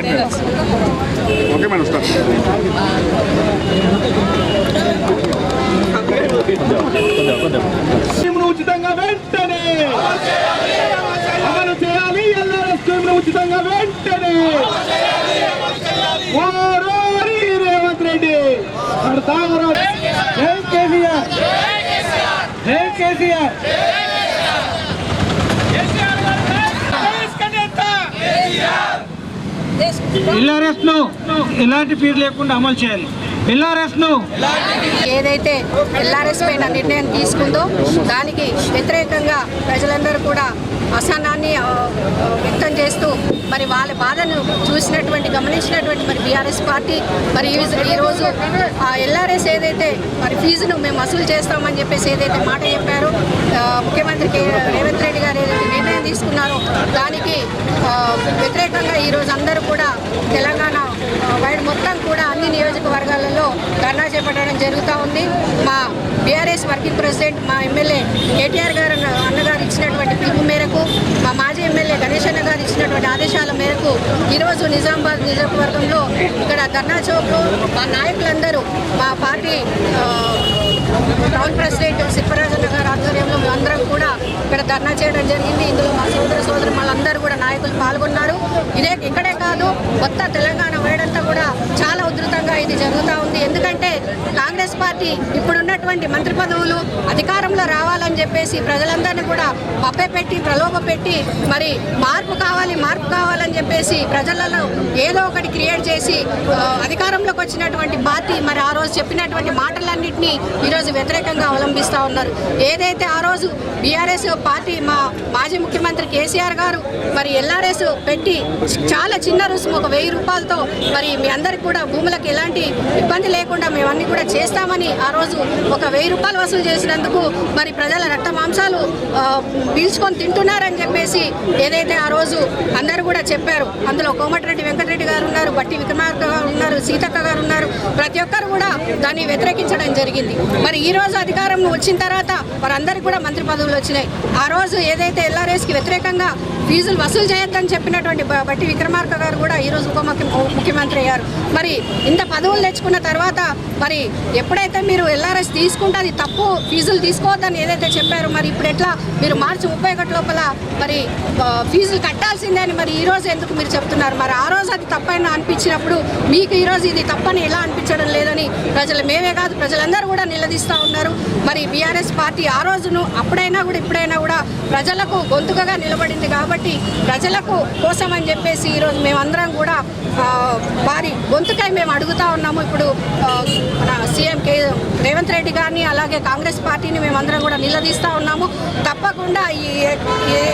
అప్పుడే first okay madam start స్కీమ్ను ఉచితంగా వెంటనే అమలు చేయాలి ఎల్ఆర్ఎస్ స్కీమ్ను ఉచితంగా వెంటనే ఓరోరి రేవంత్ రెడ్డి కడతావరా జై కేసీఆర్ జై కేసీఆర్ ఎల్ఆర్ఎస్ను ఎలాంటి ఫీజు లేకుండా అమలు చేయాలి. ఎల్ఆర్ఎస్ను ఏదైతే ఎల్ఆర్ఎస్ పైన నిర్ణయం తీసుకుందో దానికి వ్యతిరేకంగా ప్రజలందరూ కూడా అసహనాన్ని వ్యక్తం చేస్తూ మరి వాళ్ళ బాధను చూసినటువంటి గమనించినటువంటి మరి బీఆర్ఎస్ పార్టీ మరి ఈ- ఈరోజు ఆ ఎల్ఆర్ఎస్ ఏదైతే మరి ఫీజును మేము వసూలు చేస్తామని చెప్పేసి ఏదైతే మాట చెప్పారో ముఖ్యమంత్రి కే రేవంత్ రెడ్డి గారు ఏదైతే నిర్ణయం తీసుకున్నారో దానికి వ్యతిరేకంగా ఈరోజు అందరూ కూడా తెలంగాణ వైడ్ మొత్తం కూడా అన్ని నియోజకవర్గాలలో ధర్నా చేపట్టడం జరుగుతూ ఉంది. మా బీఆర్ఎస్ వర్కింగ్ ప్రెసిడెంట్ మా ఎమ్మెల్యే కేటీఆర్ గారు అన్నగారు ఇచ్చినటువంటి పిలుపు మేరకు మా మాజీ ఎమ్మెల్యే గణేష్ అన్న గారు ఇచ్చినటువంటి ఆదేశాల మేరకు ఈరోజు నిజామాబాద్ నియోజకవర్గంలో ఇక్కడ ధర్నా చౌక్లో మా నాయకులందరూ మా పార్టీ టౌన్ ప్రెసిడెంట్ సిప్పరాజన్న గారు ఆధ్వర్యంలో మేమందరం కూడా ఇక్కడ ధర్నా చేయడం జరిగింది. ఇందులో మా సోదర సోదరు వాళ్ళందరూ కూడా నాయకులు పాల్గొన్నారు. ఇదే ఇక్కడే కాదు కొత్త తెలంగాణ ఏడంతా కూడా చాలా ఉధృతంగా ఇది జరుగుతూ ఉంది. ఎందుకంటే కాంగ్రెస్ పార్టీ ఇప్పుడున్నటువంటి మంత్రి పదవులు అధికారంలో రావాలని చెప్పేసి ప్రజలందరినీ కూడా పెట్టి ప్రలోభ పెట్టి మరి మార్పు కావాలి మార్పు కావాలని చెప్పేసి ప్రజలలో ఏదో ఒకటి క్రియేట్ చేసి అధికారంలోకి వచ్చినటువంటి పార్టీ మరి ఆ రోజు చెప్పినటువంటి మాటలన్నింటినీ ఈరోజు వ్యతిరేకంగా అవలంబిస్తూ ఉన్నారు. ఏదైతే ఆ రోజు బీఆర్ఎస్ పార్టీ మా మాజీ ముఖ్యమంత్రి కేసీఆర్ గారు మరి ఎల్ఆర్ఎస్ పెట్టి చాలా చిన్న రుసుము ఒక వెయ్యి రూపాయలతో మరి మీ అందరికి కూడా భూములకు ఎలాంటి ఇబ్బంది లేకుండా మేమన్నీ కూడా చేస్తామని ఆ రోజు ఒక వెయ్యి రూపాయలు వసూలు చేసినందుకు మరి ప్రజల రక్త మాంసాలు పీల్చుకొని తింటున్నారని చెప్పేసి ఏదైతే ఆ రోజు అందరూ కూడా చెప్పారు. అందులో కోమటిరెడ్డి వెంకటరెడ్డి గారు ఉన్నారు బట్టి విక్రమార్క గారు ఉన్నారు సీతక్క గారు ఉన్నారు. ప్రతి ఒక్కరు కూడా దాన్ని వ్యతిరేకించడం జరిగింది. మరి ఈ రోజు అధికారం వచ్చిన తర్వాత వారందరికీ కూడా మంత్రి పదవులు వచ్చినాయి. ఆ రోజు ఏదైతే ఎల్ఆర్ఎస్కి వ్యతిరేకంగా ఫీజులు వసూలు చేయొద్దని చెప్పినటువంటి బట్టి విక్రమార్క గారు కూడా ఈరోజు ఉప ముఖ్య- ముఖ్యమంత్రి అయ్యారు. మరి ఇంత పదవులు తెచ్చుకున్న తర్వాత మరి ఎప్పుడైతే మీరు ఎల్ఆర్ఎస్ తీసుకుంటే అది తప్పు ఫీజులు తీసుకోవద్దని ఏదైతే చెప్పారో మరి ఇప్పుడు ఎట్లా మీరు మార్చి ముప్పై ఒకటి లోపల మరి ఫీజులు కట్టాల్సిందే అని మరి ఈరోజు ఎందుకు మీరు చెప్తున్నారు? మరి ఆ రోజు అది తప్పని అనిపించినప్పుడు మీకు ఈరోజు ఇది తప్పని ఎలా అనిపించడం లేదని ప్రజలు మేమే కాదు ప్రజలందరూ కూడా నిలదీస్తూ ఉన్నారు. మరి బీఆర్ఎస్ పార్టీ ఆ రోజును అప్పుడైనా కూడా ఇప్పుడైనా కూడా ప్రజలకు గొంతుకగా నిలబడింది కాబట్టి ప్రజలకు కోసం అని చెప్పేసి ఈరోజు మేమందరం కూడా వారి గొంతుకై మేము అడుగుతా ఉన్నాము. ఇప్పుడు మన సీఎం కే రేవంత్ రెడ్డి గారిని అలాగే కాంగ్రెస్ పార్టీని మేమందరం కూడా నిలదీస్తూ ఉన్నాము. తప్పకుండా ఈ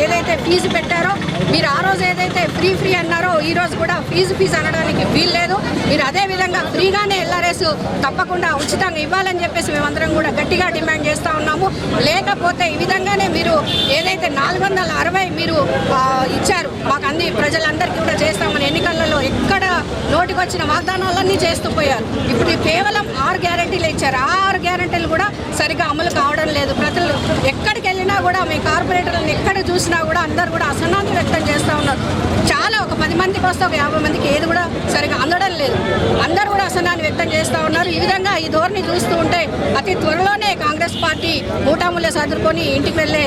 ఏదైతే ఫీజు పెట్టారో మీరు ఆ రోజు ఏదైతే ఫ్రీ ఫ్రీ అన్నారో ఈ రోజు కూడా ఫీజు ఫీజు అనడానికి వీల్లేదు మీరు అదే విధంగా ఫ్రీగానే ఎల్ఆర్ఎస్ తప్పకుండా ఉచితంగా ఇవ్వాలని చెప్పేసి మేమందరం కూడా గట్టిగా డిమాండ్ చేస్తూ ఉన్నాము. లేకపోతే ఈ విధంగానే మీరు ఏదైతే నాలుగు వందల అరవై మీరు ఇచ్చారు మాకు అంది ప్రజలందరికీ కూడా చేస్తామని ఎన్నికలలో ఎక్కడ నోటికి వచ్చిన వాగ్దానాలన్నీ చేస్తూ పోయారు. ఇప్పుడు కేవలం ఆరు గ్యారంటీలు ఇచ్చారు. ఆ ఆరు గ్యారంటీలు కూడా సరిగ్గా అమలు కావడం లేదు. ప్రజలు ఎక్కడికి వెళ్ళినా కూడా మీ కార్పొరేటర్లను ఎక్కడ చూసినా కూడా అందరూ కూడా అసహనాన్ని వ్యక్తం చేస్తూ ఉన్నారు. చాలా ఒక పది మందికి వస్తే ఒక యాభై మందికి ఏది కూడా సరిగా అందడం లేదు. అందరూ కూడా అసహనాన్ని వ్యక్తం చేస్తూ ఉన్నారు. ఈ విధంగా ఈ ధోరణి చూస్తూ ఉంటే అతి త్వరలోనే కాంగ్రెస్ పార్టీ మూటాముల్లే సదురుకొని ఇంటికి వెళ్ళే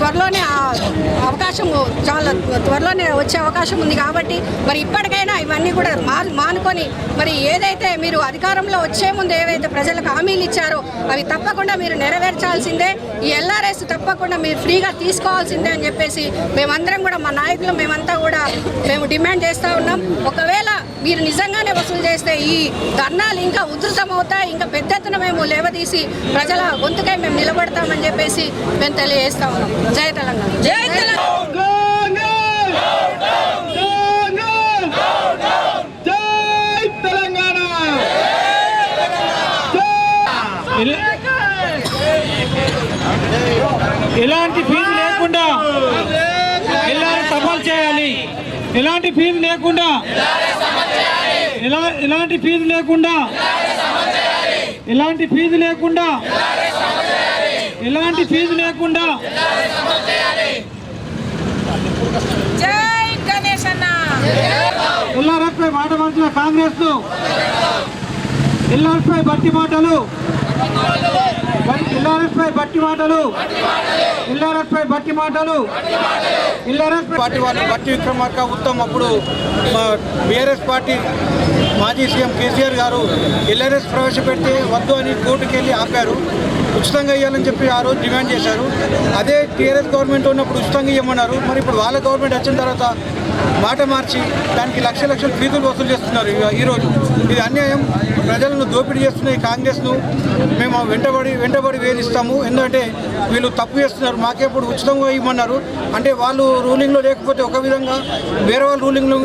త్వరలోనే అవకాశం చాలా త్వరలోనే వచ్చే అవకాశం ఉంది కాబట్టి మరి ఇప్పటికైనా ఇవన్నీ కూడా మా మానుకొని మరి ఏదైతే మీరు అధికారంలో వచ్చే ముందు ఏవైతే ప్రజలకు హామీలు ఇచ్చారో అవి తప్పకుండా మీరు నెరవేర్చాల్సిందే. ఈ ఎల్ఆర్ఎస్ తప్పకుండా మీరు ఫ్రీగా తీసుకోవాల్సిందే అని చెప్పేసి మేమందరం కూడా మా నాయకులు మేమంతా కూడా మేము డిమాండ్ చేస్తూ ఉన్నాం. ఒకవేళ మీరు నిజంగానే వసూలు చేస్తే ఈ ధర్నాలు ఇంకా ఉధృతం అవుతాయి ఇంకా పెద్ద ఎత్తున మేము లేవదీసి ప్రజల గొంతుకై మేము నిలబడతామని చెప్పేసి మేము తెలియజేస్తా ఉన్నాం. జయ తెలంగాణ. జయ తెలంగాణ. ఎలాంటి ఫీజు లేకుండా ఎల్ఆర్ సఫల్ చేయాలి. ఎలాంటి ఫీజు లేకుండా ఎలాంటి ఫీజు లేకుండా ఎలాంటి ఫీజు లేకుండా ఎలాంటి ఫీజు లేకుండా ఎల్ఆర్ఎఫ్ మాట మంత్రుల కాంగ్రెస్ ను బట్టి మాటలు. ఎల్ఆర్ఎస్ బట్టి మాటలు. ఎల్ఆర్ఎస్ బట్టి మాటలు. ఎల్ఆర్ఎస్ పార్టీ వాళ్ళు బట్టి విక్రమార్క ఉత్తమ్ అప్పుడు మా బీఆర్ఎస్ పార్టీ మాజీ సీఎం కేసీఆర్ గారు ఎల్ఆర్ఎస్ ప్రవేశపెడితే వద్దు అని కోర్టుకెళ్ళి ఆపారు. ఉచితంగా ఇవ్వాలని చెప్పి ఆ రోజు డిమాండ్ చేశారు. అదే టీఆర్ఎస్ గవర్నమెంట్ ఉన్నప్పుడు ఉచితంగా ఇవ్వమన్నారు. మరి ఇప్పుడు వాళ్ళ గవర్నమెంట్ వచ్చిన తర్వాత మాట మార్చి దానికి లక్ష లక్షల ఫీజులు వసూలు చేస్తున్నారు ఈరోజు ఇది అన్యాయం. ప్రజలను దోపిడీ చేస్తున్న ఈ కాంగ్రెస్ను మేము వెంటబడి వెంటబడి వేధిస్తాము. ఎందుకంటే వీళ్ళు తప్పు చేస్తున్నారు. మాకేప్పుడు ఉచితంగా ఇవ్వమన్నారు. అంటే వాళ్ళు రూలింగ్లో లేకపోతే ఒక విధంగా వేరే వాళ్ళు రూలింగ్లో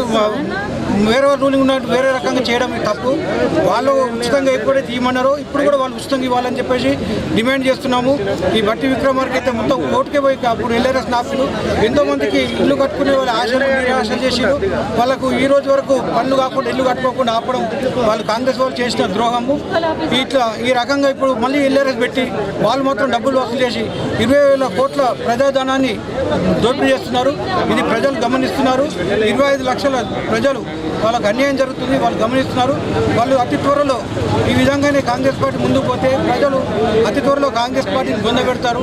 వేరే వాళ్ళ రూలింగ్ ఉన్నట్టు వేరే రకంగా చేయడం తప్పు. వాళ్ళు ఉచితంగా ఎప్పుడైతే ఇవ్వమన్నారో ఇప్పుడు కూడా వాళ్ళు ఉచితంగా ఇవ్వాలని చెప్పేసి డిమాండ్ చేస్తున్నాము. ఈ బట్టి విక్రమార్కి అయితే మొత్తం ఓటుకే పోయి అప్పుడు ఎల్ఆర్ఎస్ నాపులు ఎంతో మందికి ఇల్లు కట్టుకునే వాళ్ళు ఆశలు నిరాశలు వాళ్ళకు ఈ రోజు వరకు పనులు కాకుండా ఇల్లు కట్టుకోకుండా ఆపడం వాళ్ళు కాంగ్రెస్ వాళ్ళు చేసిన ద్రోహము. ఇట్లా ఈ రకంగా ఇప్పుడు మళ్ళీ ఎల్ఆర్ఎస్ పెట్టి వాళ్ళు మాత్రం డబ్బులు వసూలు చేసి ఇరవై వేల కోట్ల ప్రజాధనాన్ని దోపిడీ చేస్తున్నారు. ఇది ప్రజలు గమనిస్తున్నారు. ఇరవై ఐదు లక్షల ప్రజలు వాళ్ళకు అన్యాయం జరుగుతుంది వాళ్ళు గమనిస్తున్నారు. వాళ్ళు అతి త్వరలో ఈ విధంగానే కాంగ్రెస్ పార్టీ ముందుకు పోతే ప్రజలు అతి త్వరలో కాంగ్రెస్ పార్టీని పొందబెడతారు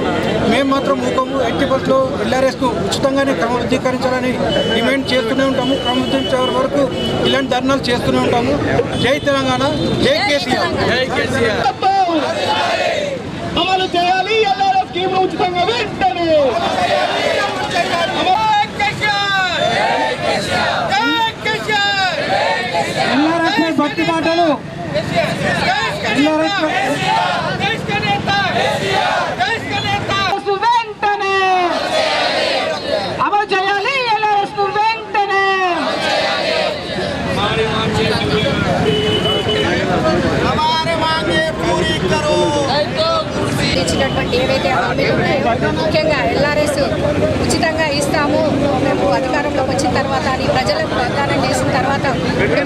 మేము మాత్ం ముఖము ఎట్టి బస్సులో ఎల్ఆర్ఎస్కు ఉచితంగానే క్రమబద్ధీకరించాలని డిమాండ్ చేస్తూనే ఉంటాము. క్రమబద్ధీకరించే వరకు ఇలాంటి ధర్నాలు చేస్తూనే ఉంటాము. జై తెలంగాణ జై కేసీఆర్. జై కేసీఆర్. అమలు చేయాలి. ఎల్ఆర్ఎస్ స్కీమ్ ఉచితంగా వెంటనే. ఎల్ఆర్ఎస్ మాటలు. ఎల్ఆర్ఎస్ పై వెంటనే అమలు చేయాలి ఎల్ఆర్ఎస్ వెంటనే. ఇచ్చినటువంటి ఏవైతే హామీలు ఉన్నాయో ముఖ్యంగా ఎల్ఆర్ఎస్ ఉచితంగా ఇస్తాము మేము అధికారంలోకి వచ్చిన తర్వాత అని ప్రజలకు వాగ్దానం చేసిన తర్వాత ఇప్పుడు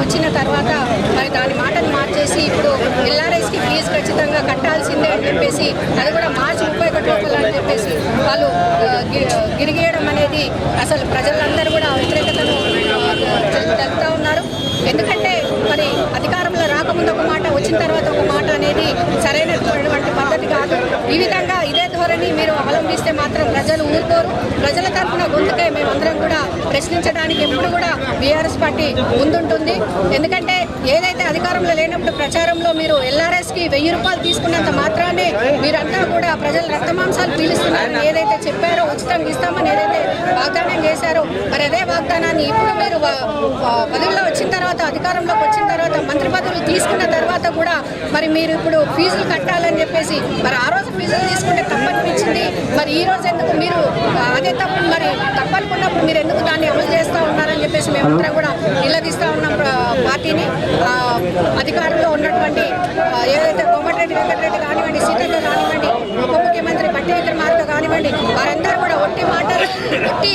వచ్చిన తర్వాత మరి దాని మాటను మార్చేసి ఇప్పుడు ఎల్ఆర్ఎస్కి ఫీజు ఖచ్చితంగా కట్టాల్సిందే అని చెప్పేసి అది కూడా మార్చి ముప్పై ఒకటి లోపల అని చెప్పేసి వాళ్ళు గిరిగేయడం అనేది అసలు ప్రజలందరూ కూడా వ్యతిరేకతను ఆ, తెలుపుతా ఉన్నారు ఎందుకంటే మరి అధికారంలో రాకముందు ఒక మాట వచ్చిన తర్వాత ఒక మాట అనేది సరైనటువంటి పద్ధతి కాదు ఈ విధంగా ఇదే ధోరణి మీరు అవలంబిస్తే మాత్రం ప్రజలు ఊరుకోరు. ప్రజల తరఫున గొంతుకే మేమందరం కూడా ప్రశ్నించడానికి ఎప్పుడు కూడా బీఆర్ఎస్ పార్టీ ముందుంటుంది. ఎందుకంటే ఏదైతే అధికారంలో లేనప్పుడు ప్రచారంలో మీరు ఎల్ఆర్ఎస్కి వెయ్యి రూపాయలు తీసుకున్నంత మాత్రాన్ని మీరంతా కూడా ప్రజల రక్తమాంసాలు పీలుస్తున్నారని ఏదైతే చెప్పారో ఉచితంగా ఇస్తామని ఏదైతే వాగ్దానం చేశారో మరి అదే వాగ్దానాన్ని ఇప్పుడు మీరు వ- పదవిలో వచ్చిన తర్వాత అధికారంలోకి వచ్చిన తర్వాత మంత్రి పదవులు తీసుకున్న తర్వాత కూడా మరి మీరు ఇప్పుడు ఫీజులు కట్టాలని చెప్పేసి మరి ఆ రోజు ఫీజులు తీసుకుంటే తప్పనిపించింది. మరి ఈ రోజు ఎందుకు మీరు అదే తప్పు మరి తప్పనుకున్నప్పుడు మీరు ఎందుకు దాన్ని అమలు చేస్తూ ఉన్నారని చెప్పేసి మేమందరం కూడా నిలదీస్తూ ఉన్నాం ప్ర- పార్టీని. అధికారంలో ఉన్నటువంటి ఏదైతే కోమటిరెడ్డి వెంకటరెడ్డి కానివ్వండి సీతక్క కానివ్వండి ఉప ముఖ్యమంత్రి బట్టి విక్రమార్క కానివ్వండి వారందరూ కూడా ఒట్టి మాటలు ఒట్టి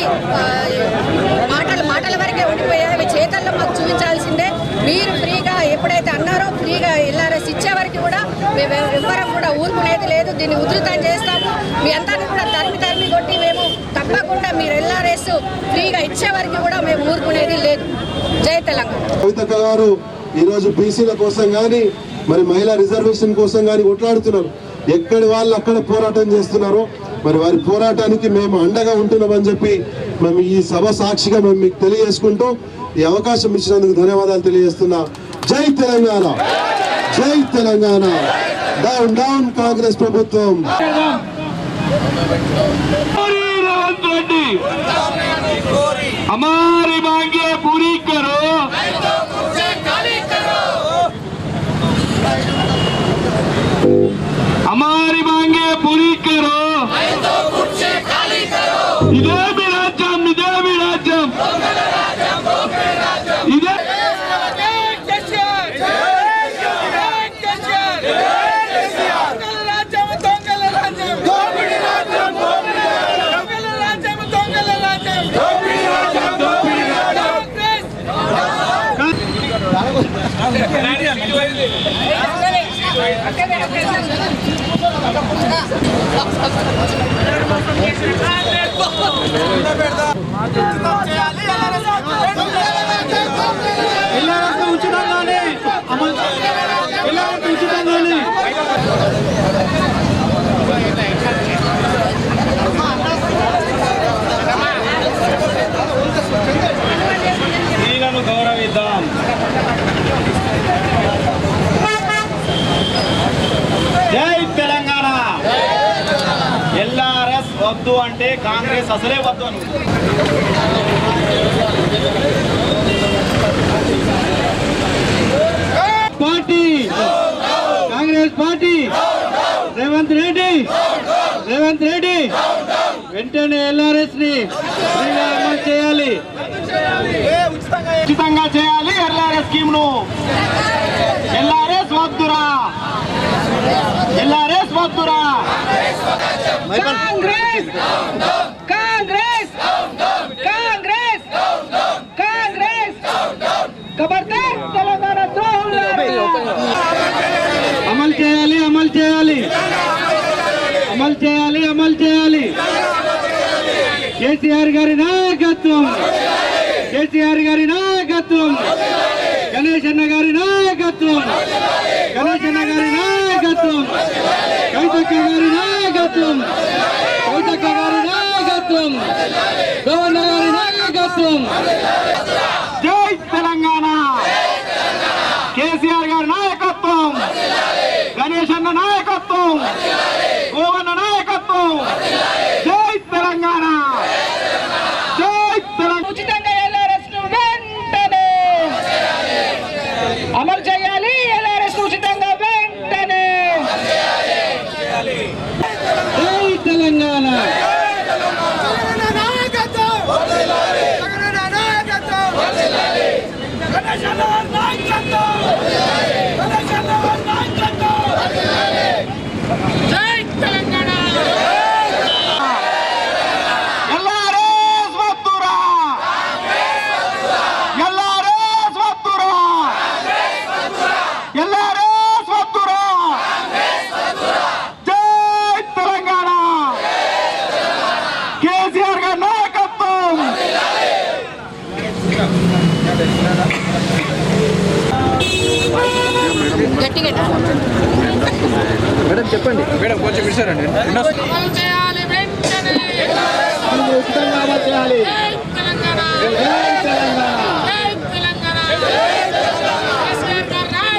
మాటలు మాటల వరకే ఉండిపోయాయి. అవి చేతల్లో మాకు చూపించాల్సిందే. మీరు ఫ్రీగా ఎప్పుడైతే అన్నారో ఫ్రీగా ఎల్ఆర్ఎస్ ఇచ్చే వరకు కూడా మేము ఎవ్వరం కూడా ఊరుకునేది లేదు. దీన్ని ఉధృతం చేస్తాము. మీ అందరినీ కూడా తరిమి తరిమి కొట్టి తప్పకుండా మీరు ఎల్ఆర్ఎస్ ఫ్రీగా ఇచ్చే వరకు కూడా మేము ఊరుకునేది లేదు. జై తెలంగాణ. కవితక్క గారు ఈరోజు బీసీల కోసం కానీ మరి మహిళా రిజర్వేషన్ కోసం కానీ కొట్లాడుతున్నారు. ఎక్కడి వాళ్ళు అక్కడ పోరాటం చేస్తున్నారు? మరి వారి పోరాటానికి మేము అండగా ఉంటున్నామని చెప్పి మేము ఈ సభ సాక్షిగా మేము మీకు తెలియజేసుకుంటూ ఈ అవకాశం ఇచ్చినందుకు ధన్యవాదాలు తెలియజేస్తున్నా. జై తెలంగాణ! జై తెలంగాణ! డౌన్ డౌన్ కాంగ్రెస్ ప్రభుత్వం. கோரி அமாரி வாங்கி చేయాలి అంటే కాంగ్రెస్ అసలే వద్దు అని. పార్టీ. కాంగ్రెస్ పార్టీ. రేవంత్ రెడ్డి. రేవంత్ రెడ్డి. వెంటనే ఎల్ఆర్ఎస్ని అమలు చేయాలి. ఉచితంగా చేయాలి ఎల్ఆర్ఎస్ స్కీమ్ను ఎల్ఆర్ఎస్ వద్దురా. ఎల్ఆర్ఎస్ వద్దురా. కాంగ్రెస్! కాంగ్రెస్! కాంగ్రెస్! కాంగ్రెస్! ఖబర్దార్ తెలంగాణ అమలు చేయాలి అమలు చేయాలి. అమలు చేయాలి అమలు చేయాలి. కేసీఆర్ గారి నాయకత్వం. కేసీఆర్ గారి నాయకత్వం. గణేష్ అన్న గారి నాయకత్వం. గణేష్ అన్న గారి నాయకత్వం. కవితక్క గారి నాయకత్వం. కవితక్క గారి నాయకత్వం. గవర్నర్ గారి నాయకత్వం. జై తెలంగాణ. కేసీఆర్ గారి నాయకత్వం. గణేష్ అన్న నాయకత్వం గోవన్న నాయకత్వం జై తెలంగాణ జై తెలంగాణ ఉచితంగా ఎల్ఆర్ఎస్ను వెంటనే అమలు చేయాలి ఎల్ఆర్ఎస్ ఉచితంగా వెంటనే జై తెలంగాణ జై గట్టిగా మేడం చెప్పండి. మేడం కొంచెం ఇచ్చారండి చేయాలి